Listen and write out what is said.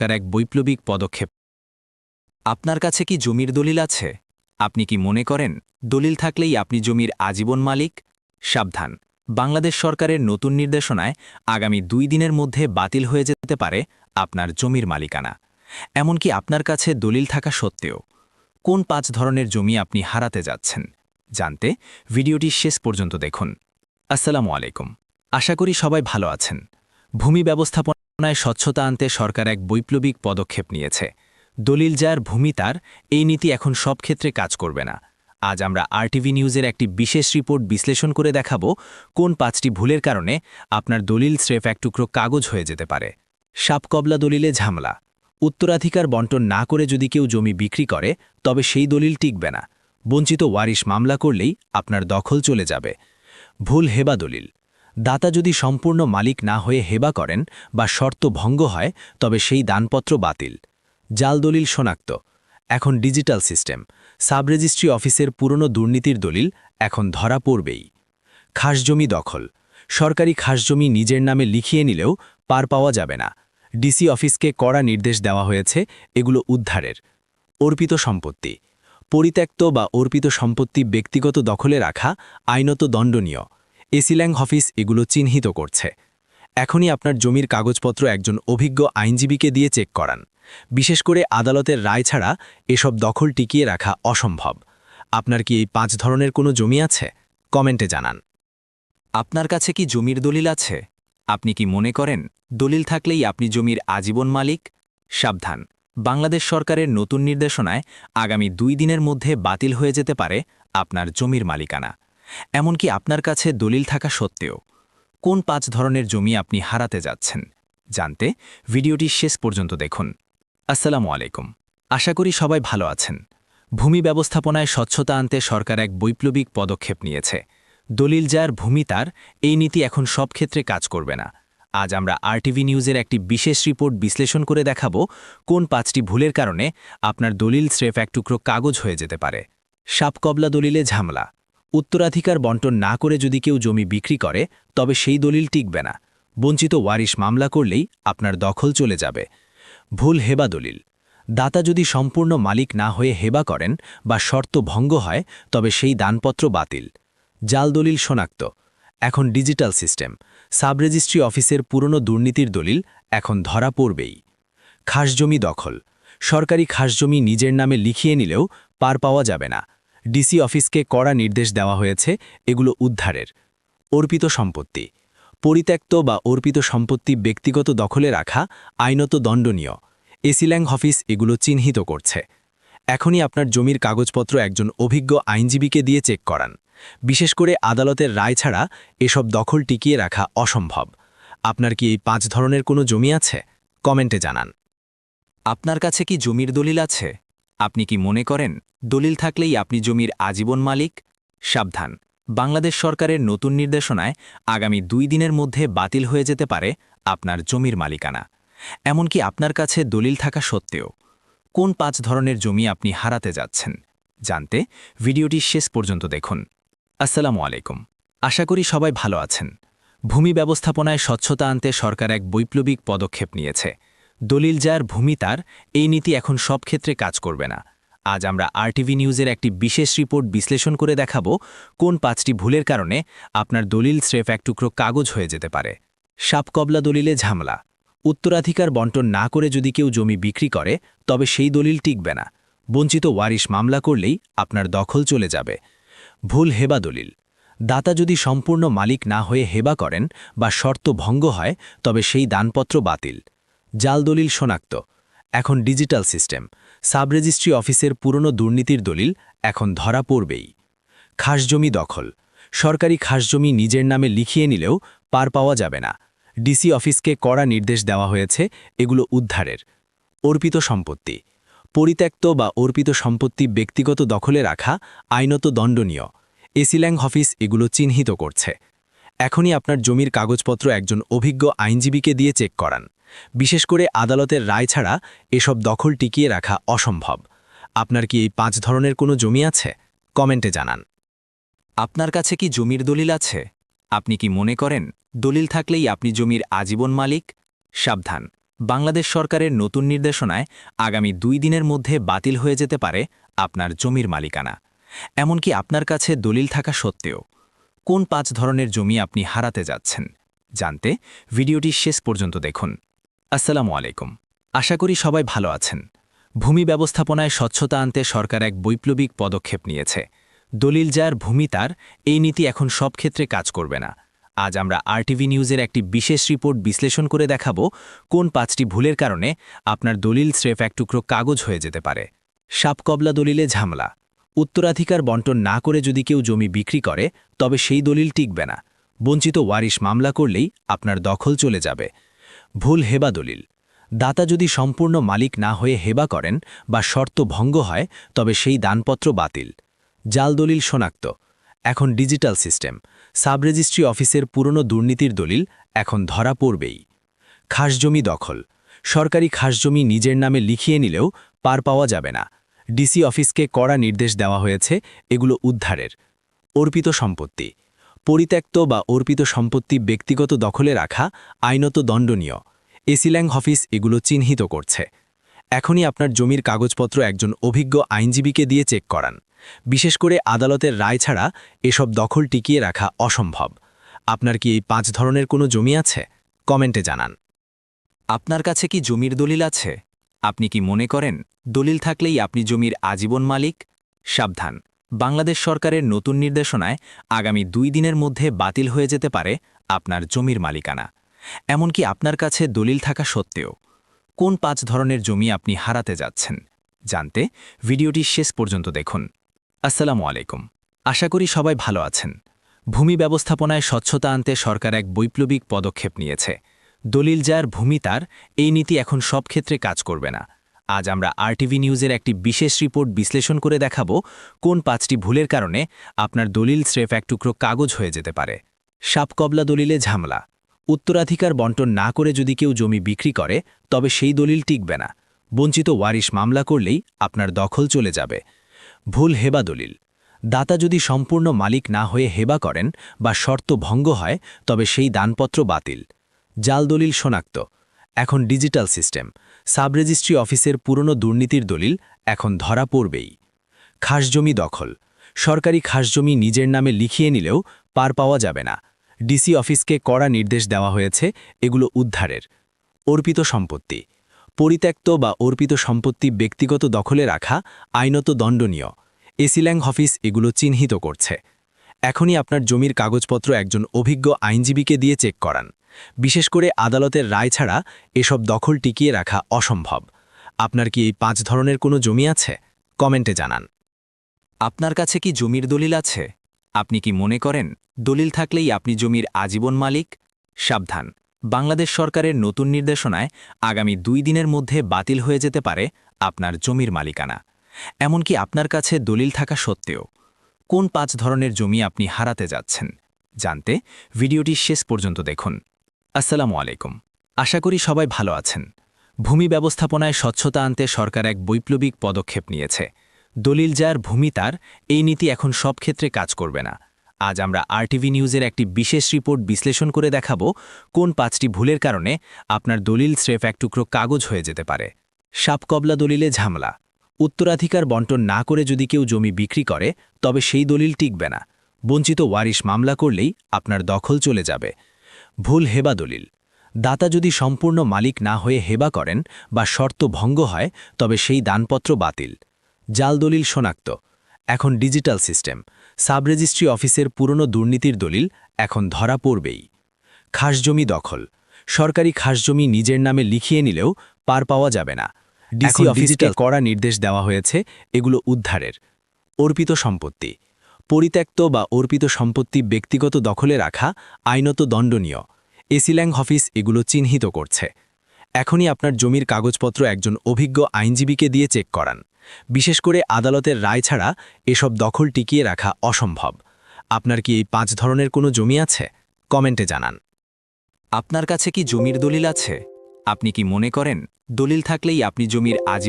তার এক বৈপ্লবিক পদক্ষেপ। আপনার কাছে কি জমির দলিল আছে? আপনি কি মনে করেন, দলিল থাকলেই আপনি জমির আজীবন মালিক? সাবধান, বাংলাদেশ সরকারের নতুন নির্দেশনায় আগামী দুই দিনের মধ্যে বাতিল হয়ে যেতে পারে আপনার জমির মালিকানা। এমনকি আপনার কাছে দলিল থাকা সত্ত্বেও, কোন পাঁচ ধরনের জমি আপনি হারাতে যাচ্ছেন? জানতে ভিডিওটি শেষ পর্যন্ত দেখুন। আসসালামু আলাইকুম। আশা করি সবাই ভালো আছেন। ভূমি ব্যবস্থাপনায় স্বচ্ছতা আনতে সরকার এক বৈপ্লবিক পদক্ষেপ নিয়েছে। দলিল যার, ভূমি তার, এই নীতি এখন সব ক্ষেত্রে কাজ করবে না। আজ আমরা আরটিভি নিউজের একটি বিশেষ রিপোর্ট বিশ্লেষণ করে দেখাব কোন পাঁচটি ভুলের কারণে আপনার দলিল স্রেফ এক টুকরো কাগজ হয়ে যেতে পারে। সাপকবলা দলিলে ঝামলা। উত্তরাধিকার বন্টন না করে যদি কেউ জমি বিক্রি করে, তবে সেই দলিল টিকবে না। বঞ্চিত ওয়ারিশ মামলা করলেই আপনার দখল চলে যাবে। ভুল হেবা দলিল। দাতা যদি সম্পূর্ণ মালিক না হয়ে হেবা করেন বা শর্ত ভঙ্গ হয়, তবে সেই দানপত্র বাতিল। জাল দলিল শনাক্ত। এখন ডিজিটাল সিস্টেম। সাব রেজিস্ট্রি অফিসের পুরনো দুর্নীতির দলিল এখন ধরা পড়বেই। খাসজমি দখল। সরকারি খাসজমি নিজের নামে লিখিয়ে নিলেও পার পাওয়া যাবে না। ডিসি অফিসকে কড়া নির্দেশ দেওয়া হয়েছে, এগুলো উদ্ধারের। অর্পিত সম্পত্তি। পরিত্যক্ত বা অর্পিত সম্পত্তি ব্যক্তিগত দখলে রাখা আইনত দণ্ডনীয়। এসিল্যাং অফিস এগুলো চিহ্নিত করছে। এখনই আপনার জমির কাগজপত্র একজন অভিজ্ঞ আইনজীবীকে দিয়ে চেক করান। বিশেষ করে আদালতের রায় ছাড়া এসব দখল টিকিয়ে রাখা অসম্ভব। আপনার কি এই পাঁচ ধরনের কোনো জমি আছে? কমেন্টে জানান। আপনার কাছে কি জমির দলিল আছে? আপনি কি মনে করেন দলিল থাকলেই আপনি জমির আজীবন মালিক? সাবধান। বাংলাদেশ সরকারের নতুন নির্দেশনায় আগামী দুই দিনের মধ্যে বাতিল হয়ে যেতে পারে আপনার জমির মালিকানা। এমনকি আপনার কাছে দলিল থাকা সত্ত্বেও, কোন পাঁচ ধরনের জমি আপনি হারাতে যাচ্ছেন? জানতে ভিডিওটি শেষ পর্যন্ত দেখুন। আসসালামু আলাইকুম। আশা করি সবাই ভালো আছেন। ভূমি ব্যবস্থাপনায় স্বচ্ছতা আনতে সরকার এক বৈপ্লবিক পদক্ষেপ নিয়েছে। দলিল যার, ভূমি তার, এই নীতি এখন সব ক্ষেত্রে কাজ করবে না। আজ আমরা আরটিভি নিউজের একটি বিশেষ রিপোর্ট বিশ্লেষণ করে দেখাব কোন পাঁচটি ভুলের কারণে আপনার দলিল স্রেফ এক টুকরো কাগজ হয়ে যেতে পারে। সাপকবলা দলিলে ঝামলা। উত্তরাধিকার বন্টন না করে যদি কেউ জমি বিক্রি করে, তবে সেই দলিল টিকবে না। বঞ্চিত ওয়ারিশ মামলা করলেই আপনার দখল চলে যাবে। ভুল হেবা দলিল। দাতা যদি সম্পূর্ণ মালিক না হয়ে হেবা করেন বা শর্ত ভঙ্গ হয়, তবে সেই দানপত্র বাতিল। জাল দলিল শনাক্ত। এখন ডিজিটাল সিস্টেম। সাব রেজিস্ট্রি অফিসের পুরনো দুর্নীতির দলিল এখন ধরা পড়বেই। খাসজমি দখল। সরকারি খাসজমি নিজের নামে লিখিয়ে নিলেও পার পাওয়া যাবে না। ডিসি অফিসকে কড়া নির্দেশ দেওয়া হয়েছে, এগুলো উদ্ধারের। অর্পিত সম্পত্তি। পরিত্যক্ত বা অর্পিত সম্পত্তি ব্যক্তিগত দখলে রাখা আইনত দণ্ডনীয়। এসিল্যাং অফিস এগুলো চিহ্নিত করছে। এখনই আপনার জমির কাগজপত্র একজন অভিজ্ঞ আইনজীবীকে দিয়ে চেক করান। বিশেষ করে আদালতের রায় ছাড়া এসব দখল টিকিয়ে রাখা অসম্ভব। আপনার কি এই পাঁচ ধরনের কোনো জমি আছে? কমেন্টে জানান। আপনার কাছে কি জমির দলিল আছে? আপনি কি মনে করেন দলিল থাকলেই আপনি জমির আজীবন মালিক, সাবধান। বাংলাদেশ সরকারের নতুন নির্দেশনায় আগামী দুই দিনের মধ্যে বাতিল হয়ে যেতে পারে আপনার জমির মালিকানা। এমনকি আপনার কাছে দলিল থাকা সত্ত্বেও, কোন পাঁচ ধরনের জমি আপনি হারাতে যাচ্ছেন? জানতে ভিডিওটি শেষ পর্যন্ত দেখুন। আসসালামু আলাইকুম। আশা করি সবাই ভালো আছেন। ভূমি ব্যবস্থাপনায় স্বচ্ছতা আনতে সরকার এক বৈপ্লবিক পদক্ষেপ নিয়েছে। দলিল যার, ভূমি তার, এই নীতি এখন সব ক্ষেত্রে কাজ করবে না। আজ আমরা আরটিভি নিউজের একটি বিশেষ রিপোর্ট বিশ্লেষণ করে দেখাব কোন পাঁচটি ভুলের কারণে আপনার দলিল স্রেফ এক টুকরো কাগজ হয়ে যেতে পারে। সাপকবলা দলিলে ঝামলা। উত্তরাধিকার বন্টন না করে যদি কেউ জমি বিক্রি করে, তবে সেই দলিল টিকবে না। বঞ্চিত ওয়ারিশ মামলা করলেই আপনার দখল চলে যাবে। ভুল হেবা দলিল। দাতা যদি সম্পূর্ণ মালিক না হয়ে হেবা করেন বা শর্ত ভঙ্গ হয়, তবে সেই দানপত্র বাতিল। জাল দলিল শনাক্ত। এখন ডিজিটাল সিস্টেম। সাব রেজিস্ট্রি অফিসের পুরনো দুর্নীতির দলিল এখন ধরা পড়বেই। খাসজমি দখল। সরকারি খাসজমি নিজের নামে লিখিয়ে নিলেও পার পাওয়া যাবে না। ডিসি অফিসকে কড়া নির্দেশ দেওয়া হয়েছে, এগুলো উদ্ধারের। অর্পিত সম্পত্তি। পরিত্যক্ত বা অর্পিত সম্পত্তি ব্যক্তিগত দখলে রাখা আইনত দণ্ডনীয়। এসিল্যাং অফিস এগুলো চিহ্নিত করছে। এখনই আপনার জমির কাগজপত্র একজন অভিজ্ঞ আইনজীবীকে দিয়ে চেক করান। বিশেষ করে আদালতের রায় ছাড়া এসব দখল টিকিয়ে রাখা অসম্ভব। আপনার কি এই পাঁচ ধরনের কোনো জমি আছে? কমেন্টে জানান। আপনার কাছে কি জমির দলিল আছে? আপনি কি মনে করেন দলিল থাকলেই আপনি জমির আজীবন মালিক? সাবধান। বাংলাদেশ সরকারের নতুন নির্দেশনায় আগামী দুই দিনের মধ্যে বাতিল হয়ে যেতে পারে আপনার জমির মালিকানা। এমনকি আপনার কাছে দলিল থাকা সত্ত্বেও। কোন পাঁচ ধরনের জমি আপনি হারাতে যাচ্ছেন? জানতে ভিডিওটি শেষ পর্যন্ত দেখুন। আসসালামু আলাইকুম। আশা করি সবাই ভালো আছেন। ভূমি ব্যবস্থাপনায় স্বচ্ছতা আনতে সরকার এক বৈপ্লবিক পদক্ষেপ নিয়েছে। দলিল যার ভূমি তার, এই নীতি এখন সব ক্ষেত্রে কাজ করবে না। আজ আমরা আরটিভি নিউজের একটি বিশেষ রিপোর্ট বিশ্লেষণ করে দেখাব কোন পাঁচটি ভুলের কারণে আপনার দলিল স্রেফ এক টুকরো কাগজ হয়ে যেতে পারে। সাপকবলা দলিলে ঝামলা। উত্তরাধিকার বন্টন না করে যদি কেউ জমি বিক্রি করে, তবে সেই দলিল টিকবে না। বঞ্চিত ওয়ারিশ মামলা করলেই আপনার দখল চলে যাবে। ভুল হেবা দলিল। দাতা যদি সম্পূর্ণ মালিক না হয়ে হেবা করেন বা শর্ত ভঙ্গ হয়, তবে সেই দানপত্র বাতিল। জাল দলিল শনাক্ত। এখন ডিজিটাল সিস্টেম। সাব রেজিস্ট্রি অফিসের পুরনো দুর্নীতির দলিল এখন ধরা পড়বেই। খাসজমি দখল। সরকারি খাসজমি নিজের নামে লিখিয়ে নিলেও পার পাওয়া যাবে না। ডিসি অফিসকে কড়া নির্দেশ দেওয়া হয়েছে, এগুলো উদ্ধারের। অর্পিত সম্পত্তি। পরিত্যক্ত বা অর্পিত সম্পত্তি ব্যক্তিগত দখলে রাখা আইনত দণ্ডনীয়। এসিল্যাং অফিস এগুলো চিহ্নিত করছে। এখনই আপনার জমির কাগজপত্র একজন অভিজ্ঞ আইনজীবীকে দিয়ে চেক করান। বিশেষ করে আদালতের রায় ছাড়া এসব দখল টিকিয়ে রাখা অসম্ভব। আপনার কি এই পাঁচ ধরনের কোনো জমি আছে? কমেন্টে জানান। আপনার কাছে কি জমির দলিল আছে? আপনি কি মনে করেন, দলিল থাকলেই আপনি জমির আজীবন মালিক? সাবধান। বাংলাদেশ সরকারের নতুন নির্দেশনায় আগামী দুই দিনের মধ্যে বাতিল হয়ে যেতে পারে আপনার জমির মালিকানা। এমনকি আপনার কাছে দলিল থাকা সত্ত্বেও, কোন পাঁচ ধরনের জমি আপনি হারাতে যাচ্ছেন? জানতে ভিডিওটি শেষ পর্যন্ত দেখুন। আসসালামু আলাইকুম। আশা করি সবাই ভালো আছেন। ভূমি ব্যবস্থাপনায় স্বচ্ছতা আনতে সরকার এক বৈপ্লবিক পদক্ষেপ নিয়েছে। দলিল যার, ভূমি তার, এই নীতি এখন সব ক্ষেত্রে কাজ করবে না। আজ আমরা আরটিভি নিউজের একটি বিশেষ রিপোর্ট বিশ্লেষণ করে দেখাবো, কোন পাঁচটি ভুলের কারণে আপনার দলিল স্রেফ এক টুকরো কাগজ হয়ে যেতে পারে। সাপকবলা দলিলে ঝামলা। উত্তরাধিকার বন্টন না করে যদি কেউ জমি বিক্রি করে, তবে সেই দলিল টিকবে না। বঞ্চিত ওয়ারিশ মামলা করলেই আপনার দখল চলে যাবে। ভুল হেবা দলিল। দাতা যদি সম্পূর্ণ মালিক না হয়ে হেবা করেন বা শর্ত ভঙ্গ হয়, তবে সেই দানপত্র বাতিল। জাল দলিল শনাক্ত। এখন ডিজিটাল সিস্টেম। সাব রেজিস্ট্রি অফিসের পুরনো দুর্নীতির দলিল এখন ধরা পড়বেই। খাসজমি দখল। সরকারি খাসজমি নিজের নামে লিখিয়ে নিলেও পার পাওয়া যাবে না। ডিসি অফিসকে কড়া নির্দেশ দেওয়া হয়েছে, এগুলো উদ্ধারের। অর্পিত সম্পত্তি। পরিত্যক্ত বা অর্পিত সম্পত্তি ব্যক্তিগত দখলে রাখা আইনত দণ্ডনীয়। এসিল্যাং অফিস এগুলো চিহ্নিত করছে। এখনই আপনার জমির কাগজপত্র একজন অভিজ্ঞ আইনজীবীকে দিয়ে চেক করান। বিশেষ করে আদালতের রায় ছাড়া এসব দখল টিকিয়ে রাখা অসম্ভব। আপনার কি এই পাঁচ ধরনের কোনো জমি আছে? কমেন্টে জানান। আপনার কাছে কি জমির দলিল আছে? আপনি কি মনে করেন দলিল থাকলেই আপনি জমির আজীবন মালিক? সাবধান। বাংলাদেশ সরকারের নতুন নির্দেশনায় আগামী দুই দিনের মধ্যে বাতিল হয়ে যেতে পারে আপনার জমির মালিকানা। এমনকি আপনার কাছে দলিল থাকা সত্ত্বেও কোন পাঁচ ধরনের জমি আপনি হারাতে যাচ্ছেন? জানতে ভিডিওটি শেষ পর্যন্ত দেখুন। আসসালামু আলাইকুম। আশা করি সবাই ভালো আছেন। ভূমি ব্যবস্থাপনায় স্বচ্ছতা আনতে সরকার এক বৈপ্লবিক পদক্ষেপ নিয়েছে। দলিল যার, ভূমি তার, এই নীতি এখন সব ক্ষেত্রে কাজ করবে না। আজ আমরা আরটিভি নিউজের একটি বিশেষ রিপোর্ট বিশ্লেষণ করে দেখাবো কোন পাঁচটি ভুলের কারণে আপনার দলিল স্রেফ এক টুকরো কাগজ হয়ে যেতে পারে। সাপকবলা দলিলে ঝামলা। উত্তরাধিকার বন্টন না করে যদি কেউ জমি বিক্রি করে তবে সেই দলিল টিকবে না। বঞ্চিত ওয়ারিশ মামলা করলেই আপনার দখল চলে যাবে। ভুল হেবা দলিল। দাতা যদি সম্পূর্ণ মালিক না হয়ে হেবা করেন বা শর্ত ভঙ্গ হয় তবে সেই দানপত্র বাতিল। জাল দলিল শনাক্ত। এখন ডিজিটাল সিস্টেম। সাব রেজিস্ট্রি অফিসের পুরনো দুর্নীতির দলিল এখন ধরা পড়বেই। খাসজমি দখল। সরকারি খাসজমি নিজের নামে লিখিয়ে নিলেও পার পাওয়া যাবে না। ডিসি অফিসকে কড়া নির্দেশ দেওয়া হয়েছে এগুলো উদ্ধারের। অর্পিত সম্পত্তি। পরিত্যক্ত বা অর্পিত সম্পত্তি ব্যক্তিগত দখলে রাখা আইনত দণ্ডনীয়। এসিল্যাং অফিস এগুলো চিহ্নিত করছে। এখনই আপনার জমির কাগজপত্র একজন অভিজ্ঞ আইনজীবীকে দিয়ে চেক করান। বিশেষ করে আদালতের রায় ছাড়া এসব দখল টিকিয়ে রাখা অসম্ভব। আপনার কি এই পাঁচ ধরনের কোনো জমি আছে? কমেন্টে জানান। আপনার কাছে কি জমির দলিল আছে? আপনি কি মনে করেন, দলিল থাকলেই আপনি জমির আজীবন